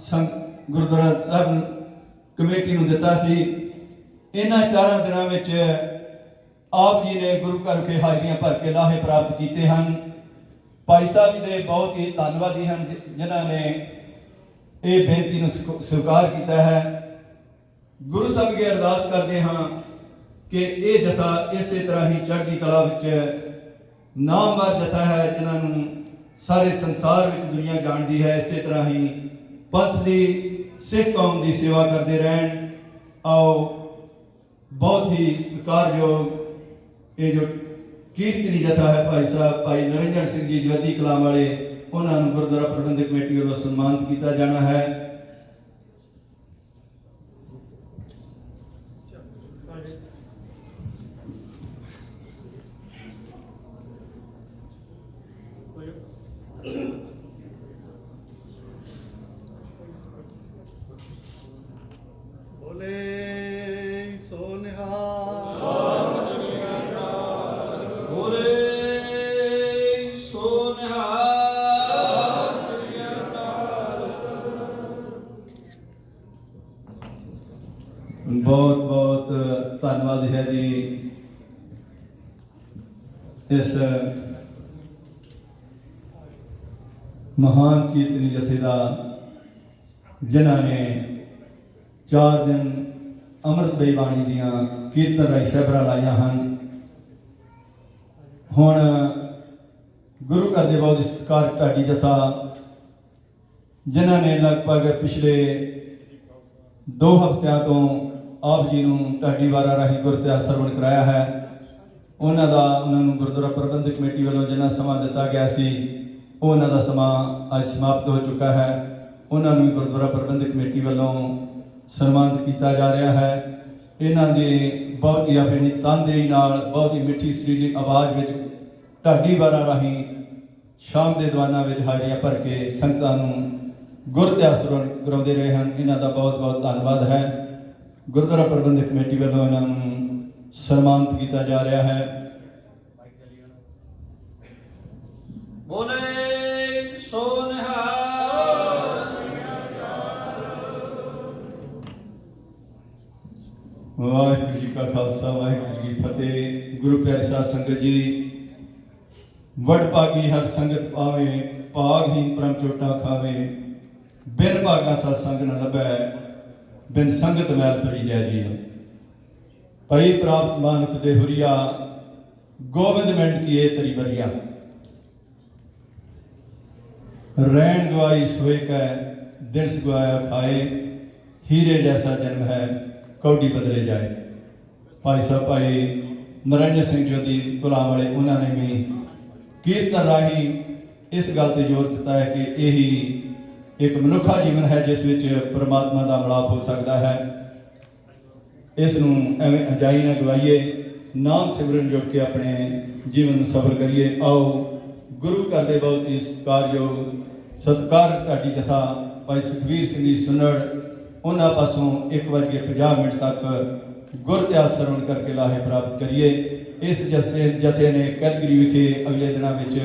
ਸੰਘ ਗੁਰਦੁਆਰਾ ਸਾਹਿਬ committee ਨੂੰ ਦਿੱਤਾ ਸੀ। ਇਹਨਾਂ ਚਾਰਾਂ ਦਿਨਾਂ ਵਿੱਚ ਆਪ ਜੀ ਨੇ ਗੁਰੂ ਘਰ ਕੇ ਹਾਜ਼ਰੀਆਂ ਭਰ ਕੇ ਲਾਹੇ ਪ੍ਰਾਪਤ ਕੀਤੇ ਹਨ। ਭਾਈ ਸਾਹਿਬ ਜੀ ਦੇ ਬਹੁਤ ਹੀ ਧੰਨਵਾਦੀ ਹਨ, ਜਿ- ਜਿਨ੍ਹਾਂ ਨੇ ਇਹ ਬੇਨਤੀ ਨੂੰ ਸਵੀਕਾਰ ਕੀਤਾ ਹੈ। ਗੁਰੂ ਸਾਹਿਬ ਅੱਗੇ ਅਰਦਾਸ ਕਰਦੇ ਹਾਂ ਕਿ ਇਹ ਜਥਾ ਇਸੇ ਤਰ੍ਹਾਂ ਹੀ ਚੜ੍ਹਦੀ ਕਲਾ ਵਿੱਚ ਨਾਮਵਰ ਜਥਾ ਹੈ, ਜਿਨ੍ਹਾਂ ਨੂੰ ਸਾਰੇ ਸੰਸਾਰ ਵਿੱਚ ਦੁਨੀਆ ਜਾਣਦੀ ਹੈ। ਇਸੇ ਤਰ੍ਹਾਂ ਹੀ ਪੰਥ ਦੀ, ਸਿੱਖ ਕੌਮ ਦੀ ਸੇਵਾ ਕਰਦੇ ਰਹਿਣ। ਆਓ, ਬਹੁਤ ਹੀ ਸਤਿਕਾਰਯੋਗ ਇਹ ਜੋ ਕੀਰਤਨੀ ਜਥਾ ਹੈ ਭਾਈ ਸਾਹਿਬ, ਭਾਈ ਨਰਿੰਦਰ ਸਿੰਘ ਜੀ ਜਵਦੀ ਕਲਾਮ ਵਾਲੇ, ਉਹਨਾਂ ਨੂੰ ਗੁਰਦੁਆਰਾ ਪ੍ਰਬੰਧਕ ਕਮੇਟੀ ਵੱਲੋਂ ਸਨਮਾਨਿਤ ਕੀਤਾ ਜਾਣਾ ਹੈ। ਬਹੁਤ ਬਹੁਤ ਧੰਨਵਾਦ ਹੈ ਜੀ ਇਸ ਮਹਾਨ ਕੀਰਤਨੀ ਜਥੇ ਦਾ, ਜਿਨ੍ਹਾਂ ਨੇ ਚਾਰ ਦਿਨ ਅੰਮ੍ਰਿਤ ਬੇਬਾਣੀ ਦੀਆਂ ਕੀਰਤਨ ਰਾਈ ਸ਼ਬਰਾਂ ਲਾਈਆਂ ਹਨ। ਹੁਣ ਗੁਰੂ ਘਰ ਦੇ ਬਹੁਤ ਸਤਿਕਾਰ ਢਾਡੀ ਜਥਾ, ਜਿਨ੍ਹਾਂ ਨੇ ਲਗਭਗ ਪਿਛਲੇ ਦੋ ਹਫ਼ਤਿਆਂ ਤੋਂ ਆਪ ਜੀ ਨੂੰ ਢਾਡੀ ਵਾਰਾ ਰਾਹੀਂ ਗੁਰਤਿਆ ਸਰਵਣ ਕਰਾਇਆ ਹੈ। ਉਹਨਾਂ ਦਾ, ਉਹਨਾਂ ਨੂੰ ਗੁਰਦੁਆਰਾ ਪ੍ਰਬੰਧਕ ਕਮੇਟੀ ਵੱਲੋਂ ਜਿੰਨਾ ਸਮਾਂ ਦਿੱਤਾ ਗਿਆ ਸੀ ਉਹ ਉਹਨਾਂ ਦਾ ਸਮਾਂ ਅੱਜ ਸਮਾਪਤ ਹੋ ਚੁੱਕਾ ਹੈ। ਉਹਨਾਂ ਨੂੰ ਵੀ ਗੁਰਦੁਆਰਾ ਪ੍ਰਬੰਧਕ ਕਮੇਟੀ ਵੱਲੋਂ ਸਨਮਾਨਿਤ ਕੀਤਾ ਜਾ ਰਿਹਾ ਹੈ। ਇਹਨਾਂ ਦੇ ਬਹੁਤ ਹੀ ਆਪਣੀ ਤਨਦੇਹੀ ਨਾਲ, ਬਹੁਤ ਹੀ ਮਿੱਠੀ ਸੁਰੀਲੀ ਆਵਾਜ਼ ਵਿੱਚ ਢਾਡੀ ਵਾਰਾ ਰਾਹੀਂ ਸ਼ਾਮ ਦੇ ਦੀਵਾਨਾਂ ਵਿੱਚ ਹਾਜ਼ਰੀਆਂ ਭਰ ਕੇ ਸੰਗਤਾਂ ਨੂੰ ਗੁਰਤਿਆ ਸਰਵਣ ਕਰਾਉਂਦੇ ਰਹੇ ਹਨ। ਇਹਨਾਂ ਦਾ ਬਹੁਤ ਬਹੁਤ ਧੰਨਵਾਦ ਹੈ। ਗੁਰਦੁਆਰਾ ਪ੍ਰਬੰਧਕ ਕਮੇਟੀ ਵੱਲੋਂ ਇਹਨਾਂ ਨੂੰ ਸਨਮਾਨਿਤ ਕੀਤਾ ਜਾ ਰਿਹਾ ਹੈ। ਬੋਲੇ ਸੋ ਨਿਹਾਲ। ਵਾਹਿਗੁਰੂ ਜੀ ਕਾ ਖਾਲਸਾ ਵਾਹਿਗੁਰੂ ਜੀ ਕੀ ਫਤਿਹ। ਗੁਰੂ ਪਿਆਰੇ ਸਾਧ ਸੰਗਤ ਜੀ ਵਡ ਭਾਗੀ ਹਰ ਸੰਗਤ ਪਾਵੇ ਭਾਗਹੀਨ ਪਰਮ ਚੋਟਾ ਖਾਵੇ। ਬਿਨ ਭਾਗਾ ਸਤ ਸੰਗ ਨ ਲਭੈ। ਬਿਨ ਸੰਗਤ ਮੈਲ ਪਰੀ ਜੈ ਜੀ। ਪਈ ਪ੍ਰਾਪਤ ਮਾਨੁਖ ਦੇ ਹੁਰੀਆ, ਗੋਬਿੰਦ ਮਿੰਟ ਕੀਏ ਤਰੀ ਬਰੀਆ ਰੈਣ ਗਵਾਈ ਸੋਏ ਕੈ ਦਿਨਸ ਗਵਾਇਆ ਖਾਏ, ਹੀਰੇ ਜੈਸਾ ਜਨਮ ਹੈ, ਕੌਡੀ ਬਦਲੇ ਜਾਏ। ਭਾਈ ਸਾਹਿਬ, ਭਾਈ ਨਰਿੰਦਰ ਸਿੰਘ ਜੋਤੀ ਗੁਲਾਮ ਵਾਲੇ ਉਹਨਾਂ ਨੇ ਵੀ ਕੀਰਤਨ ਰਾਹੀਂ ਇਸ ਗੱਲ ਤੇ ਜ਼ੋਰ ਦਿੱਤਾ ਹੈ ਕਿ ਇਹੀ ਇੱਕ ਮਨੁੱਖਾ ਜੀਵਨ ਹੈ, ਜਿਸ ਵਿੱਚ ਪਰਮਾਤਮਾ ਦਾ ਮਿਲਾਪ ਹੋ ਸਕਦਾ ਹੈ। ਇਸ ਨੂੰ ਐਵੇਂ ਅਜਾਈ ਨਾ ਗਵਾਈਏ ਨਾਮ ਸਿਮਰਨ ਜੁੜ ਕੇ ਆਪਣੇ ਜੀਵਨ ਨੂੰ ਸਫਲ ਕਰੀਏ। ਆਓ, ਗੁਰੂ ਘਰ ਦੇ ਬਹੁਤ ਹੀ ਸਤਿਕਾਰਯੋਗ ਸਤਿਕਾਰ ਤੁਹਾਡੀ ਜਥਾ ਭਾਈ ਸੁਖਵੀਰ ਸਿੰਘ ਜੀ ਸੁਨੜ, ਉਹਨਾਂ ਪਾਸੋਂ 1:50 ਮਿੰਟ ਤੱਕ ਗੁਰਤਿਆਸ ਸਰਵਣ ਕਰਕੇ ਲਾਹੇ ਪ੍ਰਾਪਤ ਕਰੀਏ। ਇਸ ਜਥੇ ਜਥੇ ਨੇ ਕਲਗਰੀ ਵਿਖੇ ਅਗਲੇ ਦਿਨਾਂ ਵਿੱਚ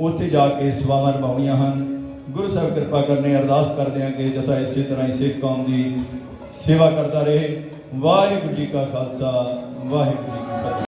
ਉੱਥੇ ਜਾ ਕੇ ਸੇਵਾਵਾਂ ਨਿਭਾਉਣੀਆਂ ਹਨ। ਗੁਰੂ ਸਾਹਿਬ ਕਿਰਪਾ ਕਰਨੇ, ਅਰਦਾਸ ਕਰਦੇ ਹਾਂ ਕਿ ਜਥਾ ਇਸੇ ਤਰ੍ਹਾਂ ਹੀ ਸਿੱਖ ਕੌਮ ਦੀ ਸੇਵਾ ਕਰਦਾ ਰਹੇ। ਵਾਹਿਗੁਰੂ ਜੀ ਕਾ ਖਾਲਸਾ, ਵਾਹਿਗੁਰੂ ਜੀ